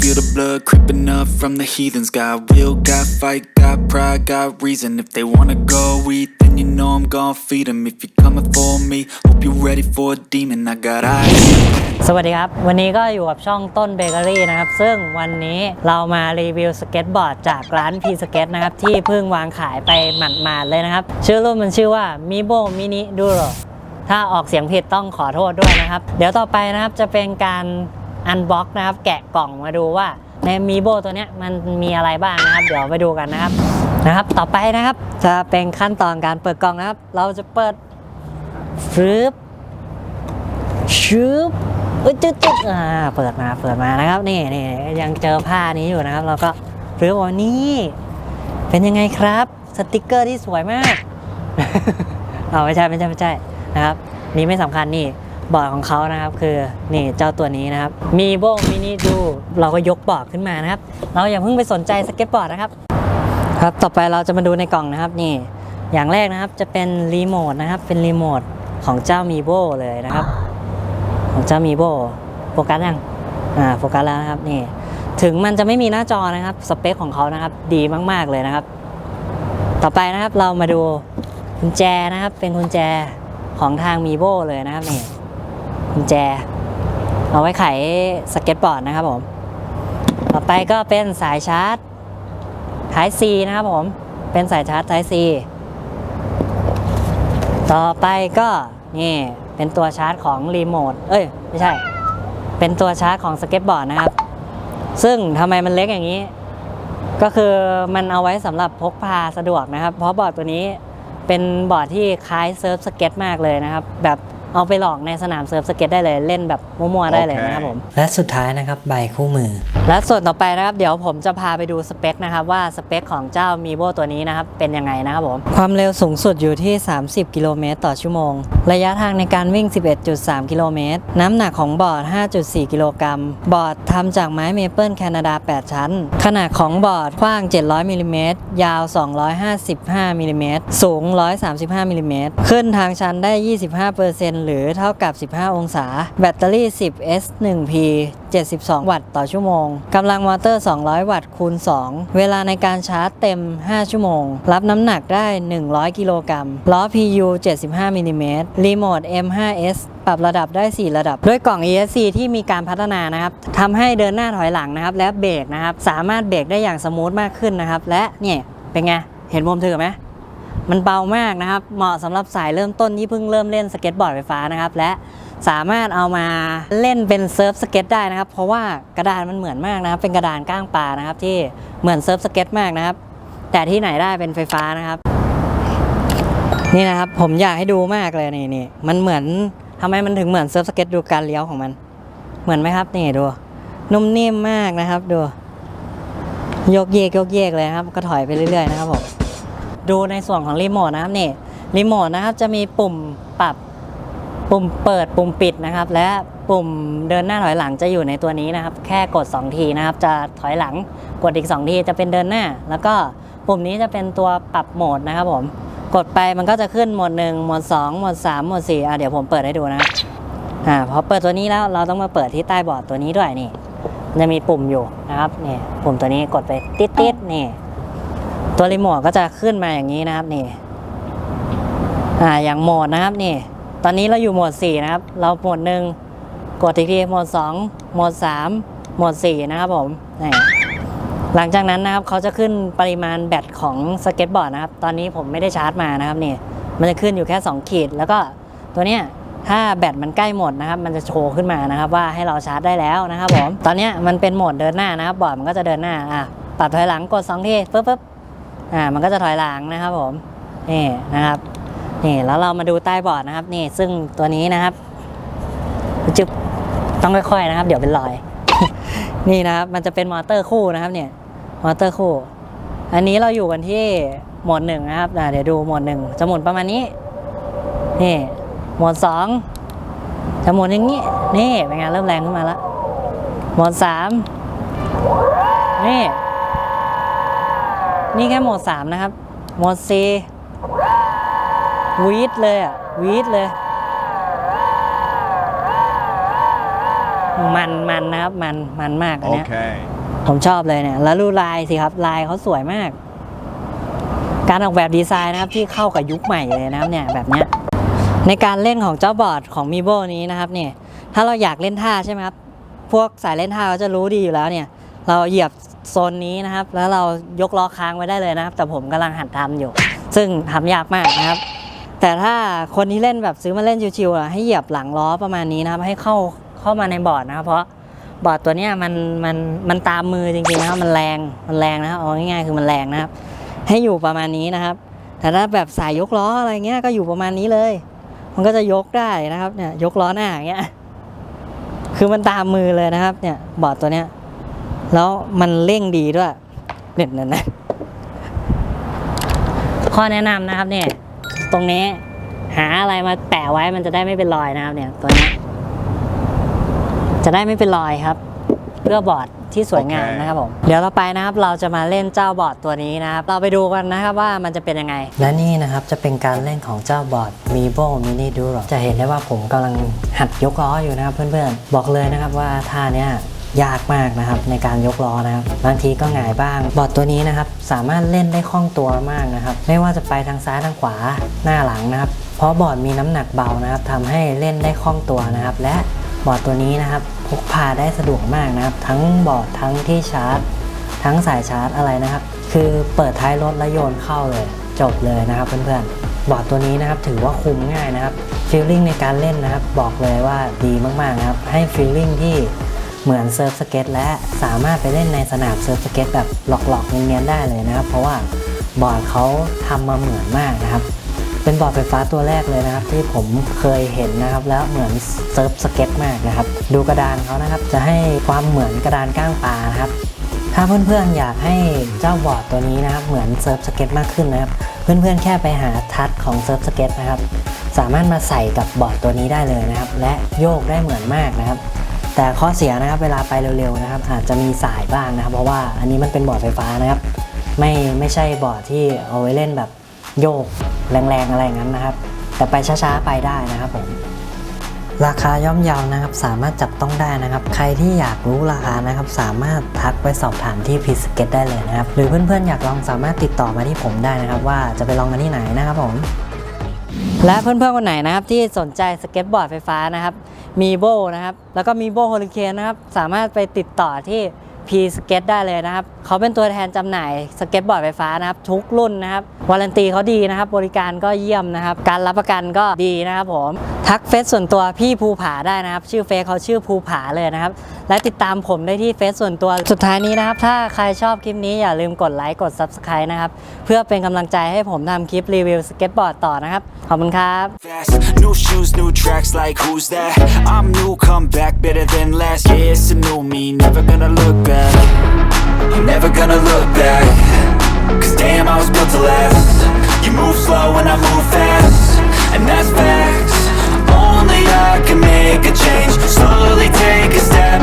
feel the blood creeping up from the heathens. Got will, got fight, got pride, got reason. If they wanna go eat, then you know I'm gon' feed 'em. If you're coming for me, hope you're ready for a demon. I got eyes. สวัสดีครับ วันนี้ก็อยู่กับช่องต้นเบเกอรี่นะครับ ซึ่งวันนี้เรามารีวิวสเก็ตบอร์ดจากร้านพีสเก็ตนะครับ ที่เพิ่งวางขายไปหมาดๆเลยนะครับ ชื่อรุ่นมันชื่อว่า m i b o Mini Duro ถ้าออกเสียงผิดต้องขอโทษด้วยนะครับ เดี๋ยวต่อไปนะครับจะเป็นการ อันบ็อกนะครับ แกะกล่องมาดูว่าในมีโบตัวเนี้ยมันมีอะไรบ้างนะครับ เดี๋ยวไปดูกันนะครับนะครับ ต่อไปนะครับ จะเป็นขั้นตอนการเปิดกล่องนะครับ เราจะเปิดฟึบชืบเอ้ยจึ๊ดจึ๊ดอ่าเปิดมาเปิดมานะครับนี่นี่ยังเจอผ้านี้อยู่นะครับ เราก็หรือว่านี่เป็นยังไงครับ สติกเกอร์ที่สวยมากเอาไม่ใช่ไม่ใช่ไม่ใช่นะครับนี่ไม่สำคัญนี่ บอร์ดของเขานะครับ คือนี่เจ้าตัวนี้นะครับ มีโบมินิดู เราก็ยกบอร์ดขึ้นมานะครับ เราอย่าเพิ่งไปสนใจสเก็ตบอร์ดนะครับ ครับต่อไปเราจะมาดูในกล่องนะครับนี่ อย่างแรกนะครับจะเป็นรีโมทนะครับ เป็นรีโมทของเจ้ามีโบเลยนะครับ ของเจ้ามีโบโฟกัสยังอ่าโฟกัสแล้วนะครับนี่ถึงมันจะไม่มีหน้าจอนะครับสเปคของเขานะครับ ดีมาก ๆ เลยนะครับ ต่อไปนะครับเรามาดูกุญแจนะครับ เป็นกุญแจของทางมีโบเลยนะครับนี่ กุญแจ เอาไว้ไขสเก็ตบอร์ดนะครับผม ต่อไปก็เป็นสายชาร์จ Type C นะครับผม เป็นสายชาร์จ Type C ต่อไปก็นี่เป็นตัวชาร์จของรีโมท เอ้ย ไม่ใช่ เป็นตัวชาร์จของสเก็ตบอร์ดนะครับ ซึ่งทำไมมันเล็กอย่างนี้ ก็คือมันเอาไว้สำหรับพกพาสะดวกนะครับ เพราะบอร์ดตัวนี้เป็นบอร์ดที่คล้ายเซิร์ฟสเก็ตมากเลยนะครับ แบบ เอาไปหลอกในสนามเซิร์ฟสเก็ตได้เลยเล่นแบบมั่วๆได้เลยนะครับผมและสุดท้ายนะครับใบคู่มือ และส่วนต่อไปนะครับเดี๋ยวผมจะพาไปดูสเปคนะครับว่าสเปคของเจ้ามีโบตัวนี้นะครับเป็นยังไงนะครับผมความเร็วสูงสุดอยู่ที่ 30 กิโลเมตรต่อชั่วโมง ระยะทางในการวิ่ง 11.3 กิโลเมตร น้ำหนักของบอร์ด 5.4 กิโลกรัม บอร์ดทำจากไม้เมเปิลแคนาดา 8 ชั้น ขนาดของบอร์ดกว้าง 700 มิลลิเมตร ยาว 255 มิลลิเมตร สูง 135 มิลลิเมตร ขึ้นทางชันได้ 25%หรือเท่ากับ 15 องศา แบตเตอรี่ 10 S1P 72 วัตต์ต่อชั่วโมง กำลังมอเตอร์ 200 วัตต์คูณ 2 เวลาในการชาร์จเต็ม 5 ชั่วโมง รับน้ำหนักได้ 100 กิโลกรัม ล้อ PU 75มิลลิเมตร รีโมท M5S ปรับระดับได้ 4 ระดับ ด้วยกล่อง ESC ที่มีการพัฒนานะครับทำให้เดินหน้าถอยหลังนะครับ และเบรกนะครับ สามารถเบรกได้อย่างสมูทมากขึ้นนะครับ และเนี่ยเป็นไง เห็นผมถือไหม มันเบามากนะครับ เหมาะสำหรับสายเริ่มต้นที่เพิ่งเริ่มเล่นสเก็ตบอร์ดไฟฟ้านะครับ และสามารถเอามาเล่นเป็นเซิร์ฟสเก็ตได้นะครับ เพราะว่ากระดานมันเหมือนมากนะครับ เป็นกระดานก้างปลานะครับ ที่เหมือนเซิร์ฟสเก็ตมากนะครับ แต่ที่ไหนได้เป็นไฟฟ้านะครับ นี่นะครับผมอยากให้ดูมากเลยนี่นี่มันเหมือนทำไมมันถึงเหมือนเซิร์ฟสเก็ตดูการเลี้ยวของมัน เหมือนไหมครับนี่ดูนุ่มนิ่มมากนะครับดูโยกเยกโยกเยกเลยครับ ก็ถอยไปเรื่อยๆนะครับผม ดูในส่วนของรีโมทนะครับนี่รีโมทนะครับจะมีปุ่มปรับปุ่มเปิดปุ่มปิดนะครับ และปุ่มเดินหน้าถอยหลังจะอยู่ในตัวนี้นะครับ แค่กด 2 ทีนะครับ จะถอยหลังกดอีก 2 ทีจะเป็นเดินหน้า แล้วก็ปุ่มนี้จะเป็นตัวปรับโหมดนะครับผมกดไปมันก็จะขึ้นโหมด1โหมด2โหมด3โหมด4อะเดี๋ยวผมเปิดให้ดูนะครับอ่าพอเปิดตัวนี้แล้วเราต้องมาเปิดที่ใต้บอร์ดตัวนี้ด้วยนี่จะมีปุ่มอยู่นะครับนี่ปุ่มตัวนี้กดไปติดๆนี่ ตัวรีโมทก็จะขึ้นมาอย่างนี้นะครับนี่อ่าอย่างโหมดนะครับนี่ ตอนนี้เราอยู่โหมด 4 นะครับ เราโหมดหนึ่งกดอีกทีโหมด 2 โหมด 3 โหมด 4 นะครับผมนี่หลังจากนั้นนะครับเขาจะขึ้นปริมาณแบตของสเก็ตบอร์ดนะครับ ตอนนี้ผมไม่ได้ชาร์จมานะครับนี่มันจะขึ้นอยู่แค่ 2 ขีด แล้วก็ตัวเนี้ยถ้าแบตมันใกล้หมดนะครับ มันจะโชว์ขึ้นมานะครับ ว่าให้เราชาร์จได้แล้วนะครับผม ตอนเนี้ยมันเป็นโหมดเดินหน้านะครับ บอร์ดมันก็จะเดินหน้าอะปรับถอยหลังกด2ทีปึ๊บปึ๊บ อ่ามันก็จะถอยหลังนะครับผมนี่นะครับนี่แล้วเรามาดูใต้บอร์ดนะครับนี่ซึ่งตัวนี้นะครับจึบต้องค่อยๆนะครับ เดี๋ยวเป็นรอย นี่นะครับ มันจะเป็นมอเตอร์คู่นะครับ เนี่ยมอเตอร์คู่ อันนี้เราอยู่กันที่หมดหนึ่งนะครับเดี๋ยวดูหมดหนึ่งจะหมุนประมาณนี้นี่หมดสองจะหมุนอย่างนี้ นี่เป็นไงเริ่มแรงขึ้นมาแล้วหมดสามนี่ นี่แค่โหมด 3 นะครับ โหมด C วีดเลยอะ วีดเลย มันมันนะครับ มันมันมากอันเนี้ย Okay. ผมชอบเลยเนี่ย แล้วรูลายสิครับ ลายเขาสวยมาก การออกแบบดีไซน์นะครับที่เข้ากับยุคใหม่เลยนะครับเนี่ยแบบเนี้ย ในการเล่นของเจ้าบอร์ดของมีโบนี้นะครับเนี่ยถ้าเราอยากเล่นท่าใช่ไหมครับ พวกสายเล่นท่าเขาจะรู้ดีอยู่แล้วเนี่ย เราเหยียบ โซนนี้นะครับ แล้วเรายกล้อค้างไว้ได้เลยนะครับ แต่ผมกำลังหัดทำอยู่ ซึ่งทำยากมากนะครับ แต่ถ้าคนที่เล่นแบบซื้อมาเล่นชิวๆอะให้เหยียบหลังล้อประมาณนี้นะครับ ให้เข้าเข้ามาในบอร์ดนะครับ เพราะบอร์ดตัวเนี้ยมันมันมันตามมือจริงๆนะครับมันแรงมันแรงนะครับเอาง่ายๆคือมันแรงนะครับ ให้อยู่ประมาณนี้นะครับ แต่ถ้าแบบสายยกล้ออะไรเงี้ยก็อยู่ประมาณนี้เลย มันก็จะยกได้นะครับเนี่ยยกล้อหน้าอย่างเงี้ยคือมันตามมือเลยนะครับเนี่ยบอร์ดตัวเนี้ย แล้วมันเร่งดีด้วยเด็ดนั่นนะข้อแนะนำนะครับเนี่ยตรงนี้หาอะไรมาแปะไว้มันจะได้ไม่เป็นรอยนะครับเนี่ยตัวเนี้ยจะได้ไม่เป็นรอยครับ เพื่อบอร์ดที่สวยงามโอเคนะครับผมเดี๋ยวเราไปนะครับเราจะมาเล่นเจ้าบอร์ดตัวนี้นะครับ เราไปดูกันนะครับว่ามันจะเป็นยังไง และนี่นะครับจะเป็นการเล่นของเจ้าบอร์ด m i b o Mini d u r o จะเห็นได้ว่าผมกำลังหัดยกล้ออยู่นะครับเพื่อนๆ บอกเลยนะครับว่าท่าเนี้ย ยากมากนะครับในการยกล้อนะครับบางทีก็หงายบ้าง บอร์ดตัวนี้นะครับสามารถเล่นได้คล่องตัวมากนะครับ ไม่ว่าจะไปทางซ้ายทางขวาหน้าหลังนะครับ เพราะบอร์ดมีน้ำหนักเบานะครับทำให้เล่นได้คล่องตัวนะครับ และบอร์ดตัวนี้นะครับพกพาได้สะดวกมากนะครับ ทั้งบอร์ดทั้งที่ชาร์จ ทั้งสายชาร์จอะไรนะครับ คือเปิดท้ายรถแล้วโยนเข้าเลยจบเลยนะครับเพื่อนๆบอร์ดตัวนี้นะครับถือว่าคุ้มง่ายนะครับฟีลลิ่งในการเล่นนะครับ บอกเลยว่าดีมากๆนะครับ ให้ฟีลลิ่งที่ เหมือนเซิร์ฟสเก็ตและสามารถไปเล่นในสนามเซิร์ฟสเก็ตแบบหลอกๆเนียนๆได้เลยนะครับ เพราะว่าบอร์ดเขาทำมาเหมือนมากนะครับ เป็นบอร์ดไฟฟ้าตัวแรกเลยนะครับ ที่ผมเคยเห็นนะครับ แล้วเหมือนเซิร์ฟสเก็ตมากนะครับ ดูกระดานเขานะครับ จะให้ความเหมือนกระดานก้างปลานะครับถ้าเพื่อนๆอยากให้เจ้าบอร์ดตัวนี้นะครับ เหมือนเซิร์ฟสเก็ตมากขึ้นนะครับ เพื่อนๆแค่ไปหาทัชของเซิร์ฟสเก็ตนะครับ สามารถมาใส่กับบอร์ดตัวนี้ได้เลยนะครับ และโยกได้เหมือนมากนะครับ แต่ข้อเสียนะครับเวลาไปเร็วๆนะครับ อาจจะมีสายบ้างนะครับ เพราะว่าอันนี้มันเป็นบอร์ดไฟฟ้านะครับ ไม่ไม่ใช่บอร์ดที่เอาไว้เล่นแบบโยกแรงๆอะไรอย่างนั้นนะครับ แต่ไปช้าๆไปได้นะครับผมราคาย่อมเยานะครับ สามารถจับต้องได้นะครับ ใครที่อยากรู้ราคานะครับ สามารถทักไปสอบถามที่พีสเก็ตได้เลยนะครับ หรือเพื่อนๆ อยากลองสามารถติดต่อมาที่ผมได้นะครับ ว่าจะไปลองกันที่ไหนนะครับผม และเพื่อนๆคนไหนนะครับที่สนใจสเก็ตบอร์ดไฟฟ้านะครับ มีโบนะครับ แล้วก็มีโบโฮลิเคนนะครับ สามารถไปติดต่อที่ P สเก็ตได้เลยนะครับ เขาเป็นตัวแทนจำหน่ายสเก็ตบอร์ดไฟฟ้านะครับ ทุกรุ่นนะครับวารันตีเขาดีนะครับ บริการก็เยี่ยมนะครับ การรับประกันก็ดีนะครับผม ทักเฟซส่วนตัวพี่ภูผาได้นะครับ ชื่อเฟซเขาชื่อภูผาเลยนะครับ และติดตามผมได้ที่เฟซส่วนตัวสุดท้ายนี้นะครับ ถ้าใครชอบคลิปนี้อย่าลืมกดไลค์กด Subscribe นะครับ เพื่อเป็นกำลังใจให้ผมทำคลิปรีวิวสเก็ตบอร์ดต่อนะครับ ขอบคุณครับ New shoes, new tracks, like who's that? I'm new, come back better than last. Yeah, it's a new me, never gonna look back. back. I'm never gonna look back. Cause damn, I was built to last. You move slow and I move fast. And that's facts. Only I can make a change. Slowly take a step.